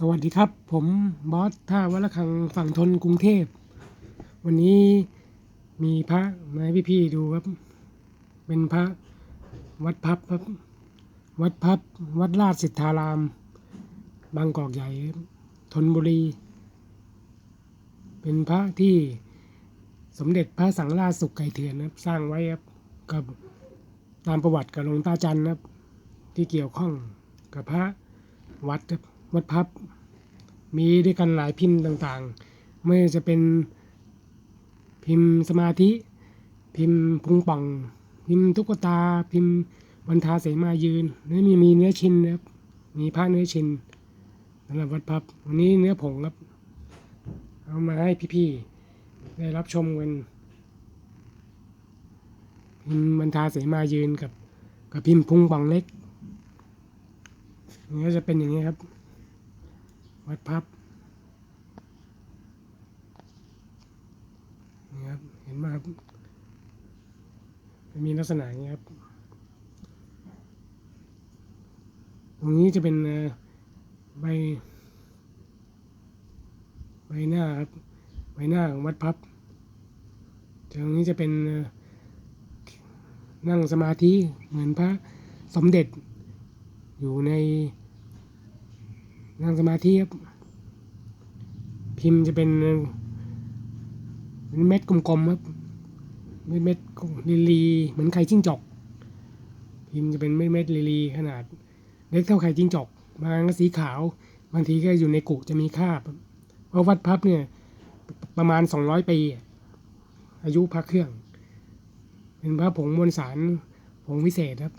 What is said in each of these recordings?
สวัสดีครับ ผมบอสท่าวัดระฆังฝั่งทนกรุงเทพ วันนี้มีพระมาให้พี่ๆดูครับ เป็นพระวัดพับครับ วัดพับ วัดราชสิทธาราม บางกอกใหญ่ครับธนบุรี เป็นพระที่สมเด็จพระสังฆราชสุขไก่เถื่อนนะครับ สร้างไว้ครับกับตามประวัติกับหลวงตาจันนะครับ ที่เกี่ยวข้องกับพระวัดครับ วัดพับ มีด้วยกันหลายพิมพ์ต่างๆ ไม่ว่าจะเป็นพิมพ์สมาธิ พิมพ์พุงป่อง พิมพ์ตุ๊กตา พิมพ์บรรทาเสมายืนแล้วมีมีเนื้อชินนะครับ มีผ้าเนื้อชินสำหรับวัดพับ วันนี้เนื้อผงครับ เอามาให้พี่ๆ ได้รับชมกันพิมพ์บรรทาเสมายืนกับกับพิมพ์พุงป่องเล็กนี่ก็จะเป็นอย่างนี้ครับ วัดพับนี่ครับ เห็นไหมครับมีลักษณะอย่างนี้ครับ ตรงนี้จะเป็นใบ ใบหน้าครับ ใบหน้าของวัดพับ ตรงนี้จะเป็นนั่งสมาธิเหมือนพระสมเด็จอยู่ใน นั่งสมาธิครับ พิมพ์จะเป็นเป็นเม็ดกลมๆครับ เม็ดเม็ดลีลีเหมือนไข่จิ้งจกพิมพ์จะเป็นเม็ดเม็ดลีลีขนาดเล็กเท่าไข่จิ้งจกบางก็สีขาว บางทีก็อยู่ในกุจะมีคราบ เพราะวัดพับเนี่ยประมาณสองร้อยปี อายุพระเครื่อง เป็นพระผงมวลสารผงวิเศษครับ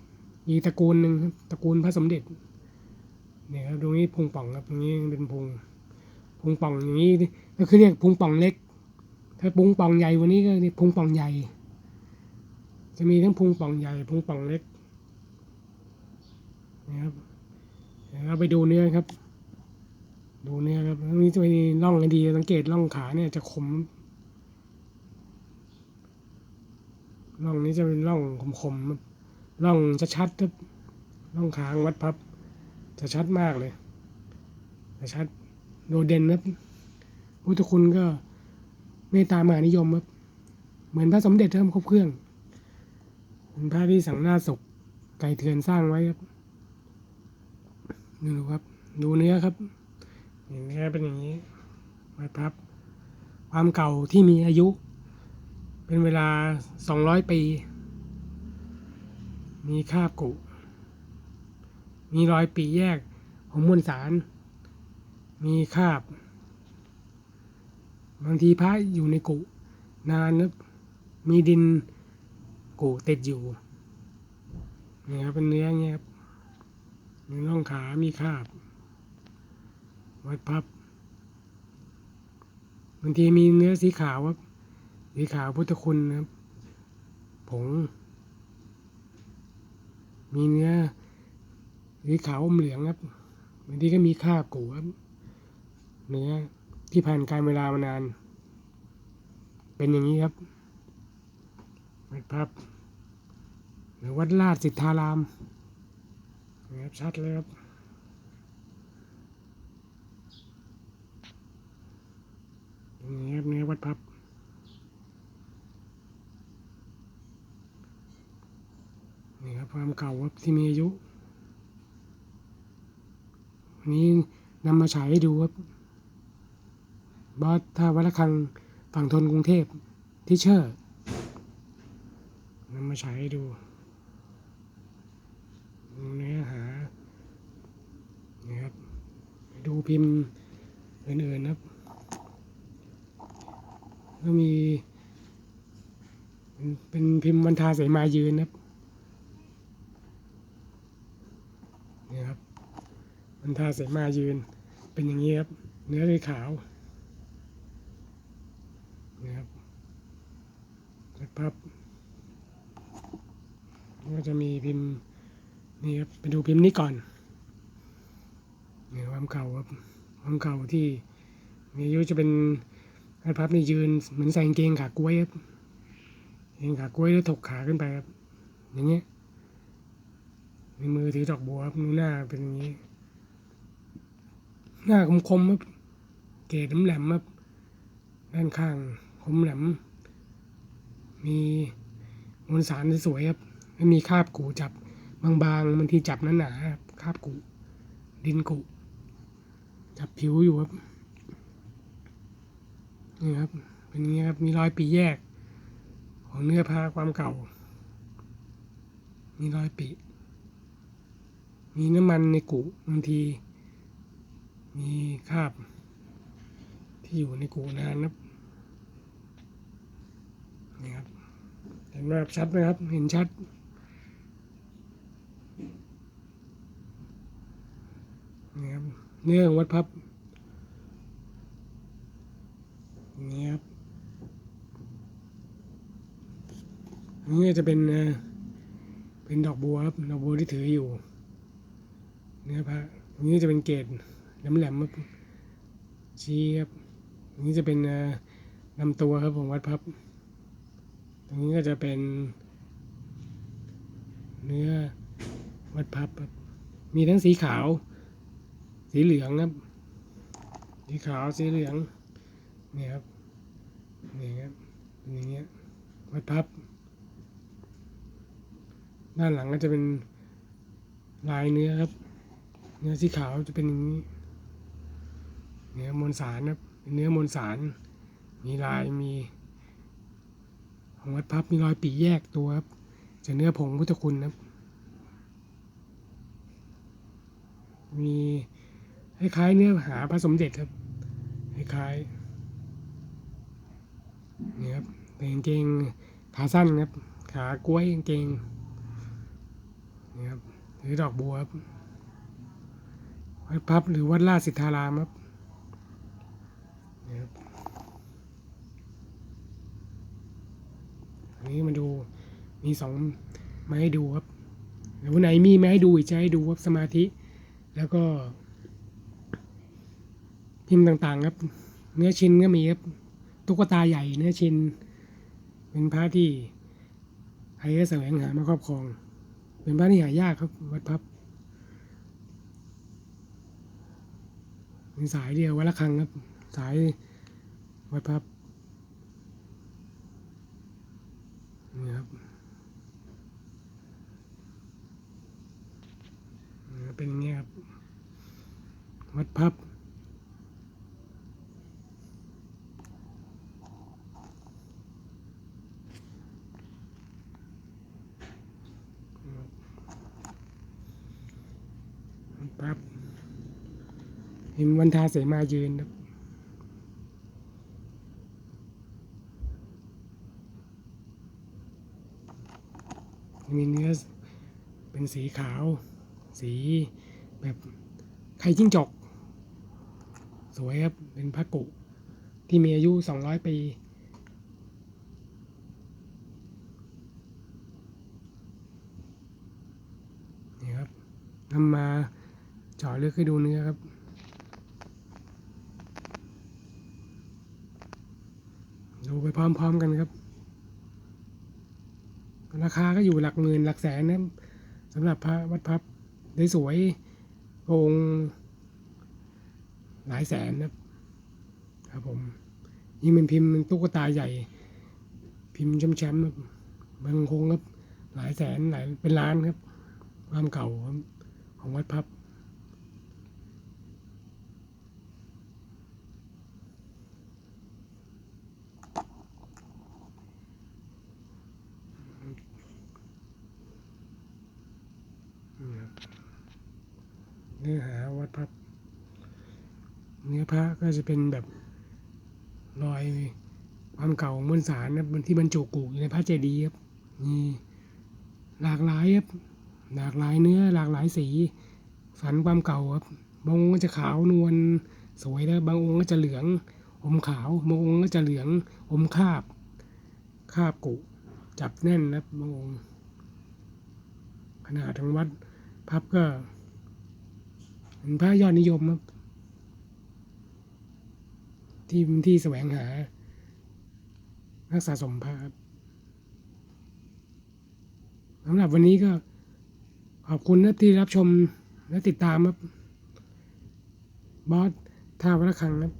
มีตระกูลหนึ่งครับตระกูลพระสมเด็จ เนี่ยครับตรงนี้พุงป่องครับตรงนี้เป็นพุงพุงป่องอย่างนี้ก็คือเรียกพุงป่องเล็ก ถ้าพุงป่องใหญ่วันนี้ก็เรียกพุงป่องใหญ่ จะมีทั้งพุงป่องใหญ่พุงป่องเล็กนะครับเดี๋ยวเราไปดูเนื้อครับ ดูเนื้อครับตรงนี้จะมีร่องดีสังเกตร่องขาเนี่ยจะคมร่องนี้จะเป็นร่องคมๆร่องชัดครับร่องขางวัดพับ จะชัดมากเลยจะชัดโดดเด่นครับพุทธคุณก็เมตตามหานิยมครับเหมือนพระสมเด็จเริ่มครบเครื่องเป็นพระที่สังหน้าศกไก่เถือนสร้างไว้ครับนี่ดูครับ ดูเนื้อครับเนื้อเป็นอย่างนี้ไว้พับ ความเก่าที่มีอายุ เป็นเวลาสองร้อยปี มีคาบกุ มีรอยปีแยกของมวลสาร มีคาบ บางทีพระอยู่ในกุนานนะมีดินกุติดอยู่นี่ครับเป็นเนื้อเงี้ยครับมีร่องขามีคาบวัดพับบางทีมีเนื้อสีขาวครับสีขาวพุทธคุณนะครับผง มีเนื้อ สีขาวอมเหลืองครับบางทีก็มีคราบกูครับเนื้อที่ผ่านการเวลามานาน เป็นอย่างนี้ครับวัดพับหรือวัดราชสิทธารามนะครับชัดเลยครับนี้ครับเนื้อวัดพับนี่ครับความเก่าครับที่มีอายุ นี้นำมาฉายให้ดูครับบอสท่าวัดระฆังฝั่งทนกรุงเทพที่เชอร์นำมาฉายให้ดูเนื้อหานี่ครับดูพิมพ์อื่นๆครับก็มี เป็นพิมพ์บรรทาเสมายืนนะครับนี่ครับบรร ทาเสมายืน เป็นอย่างนี้ครับ เนื้อเลยขาวนี่ครับร็จพับก็จะมีพิมพ์นี่ครับไปดูพิมพ์นี้ก่อนนี่ความเก่าครับความเก่าที่มีอายุจะเป็นไอ้พับนี่ยืนเหมือนใส่กางเกงขากล้วยครับกางเกงขากล้วยแล้วถกขาขึ้นไปครับอย่างเงี้ยในมือถือดอกบัวครับนูหน้าเป็นอย่างนี้ หน้าคมคมๆครับเกรดแหลมๆครับด้านข้างคมแหลม มีมวลสารสวยๆครับไม่มีคาบกูจับบางๆบางทีจับหนาๆครับคาบกูดินกูจับผิวอยู่ครับนี่ครับเป็นอย่างนี้ครับมีรอยปีแยก ของเนื้อผ้าความเก่า มีรอยปีมีน้ำมันในกุบางที มีคราบที่อยู่ในกูนานนะครับนี่ครับเห็นแบบชัดไหมครับ เห็นชัด นี่ครับ เนื้อของวัดพับ นี่ครับนนี้จะเป็นเป็นดอกบัวครับ ดอกบัวที่ถืออยู่ เนื้อพระนนี้จะเป็นเกล็ด แหลมๆชี้ครับอันนี้จะเป็นลำตัวครับของวัดพับ ตรงนี้ก็จะเป็น เนื้อวัดพับครับมีทั้งสีขาว สีเหลืองครับ สีขาวสีเหลืองเนี่ยครับนี่ครับเป็นอย่างเงี้ยวัดพับ ด้านหลังก็จะเป็นลายเนื้อครับ เนื้อสีขาวจะเป็นอย่างนี้ เนื้อมวลสารครับเป็นเนื้อมวลสาร มีลายมีของวัดพับมีรอยปีแยกตัวครับจะเนื้อผงพุทธคุณครับมีคล้ายๆเนื้อหาพระสมเด็จครับคล้ายๆนี่ครับเป็นกางเกงขาสั้นครับ ขากล้วยกางเกงนี่ครับหรือดอกบัวครับวัดพับหรือวัดราชสิทธารามครับนี่ครับ อันนี้มาดูมีสองมาให้ดูครับแล้ววันไหนมีมาให้ดูอีกจะให้ดูครับสมาธิ แล้วก็พิมพ์ต่างๆครับ เนื้อชิ้นก็มีครับตุ๊กตาใหญ่เนื้อชิ้น เป็นพระที่ใครก็แสวงหามาครอบครอง เป็นพระที่หายากครับวัดพับเป็นสายเดียววัดละครังครับ สายวัดพับ นี่ครับเป็นอย่างเงี้ยครับ วัดพับวัดพับเห็นวันทาเสมายืนครับ มีเนื้อเป็นสีขาว สีแบบไข่จิ้งจก สวยครับ เป็นพระกุ ที่มีอายุสองร้อยปี นี่ครับนำมาเจาะลึกให้ดูเนื้อครับดูไปพร้อมๆกันครับ ราคาก็อยู่หลักหมื่นหลักแสนนะสำหรับพระวัดพับได้สวยองค์หลายแสนนะครับผมยิ่งเป็นพิมพ์ตุ๊กตาใหญ่ พิมพ์แชมป์บบางคงครับหลายแสนหลายเป็นล้านครับ ความเก่าของวัดพับ นี่ครับ เนื้อหาวัดพระเนื้อพระก็จะเป็นแบบรอยความเก่าของมวลสารนะที่บรรจุกุอยู่ในพระเจดีย์ครับมีหลากหลายครับหลากหลายเนื้อหลากหลายสี สันความเก่าครับบางองค์ก็จะขาวนวลสวยแล้วบางองค์ก็จะเหลือง อมขาวบางองค์ก็จะเหลือง อมคาบ คาบกุจับแน่นนะบางองค์ขนาดทางวัด พับก็เป็นพระยอดนิยมครับที่ที่แสวงหานักสะสมพระครับสำหรับวันนี้ก็ขอบคุณนะที่รับชมและติดตามครับบอสท่าวระฆังครับ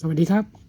สวัสดีครับ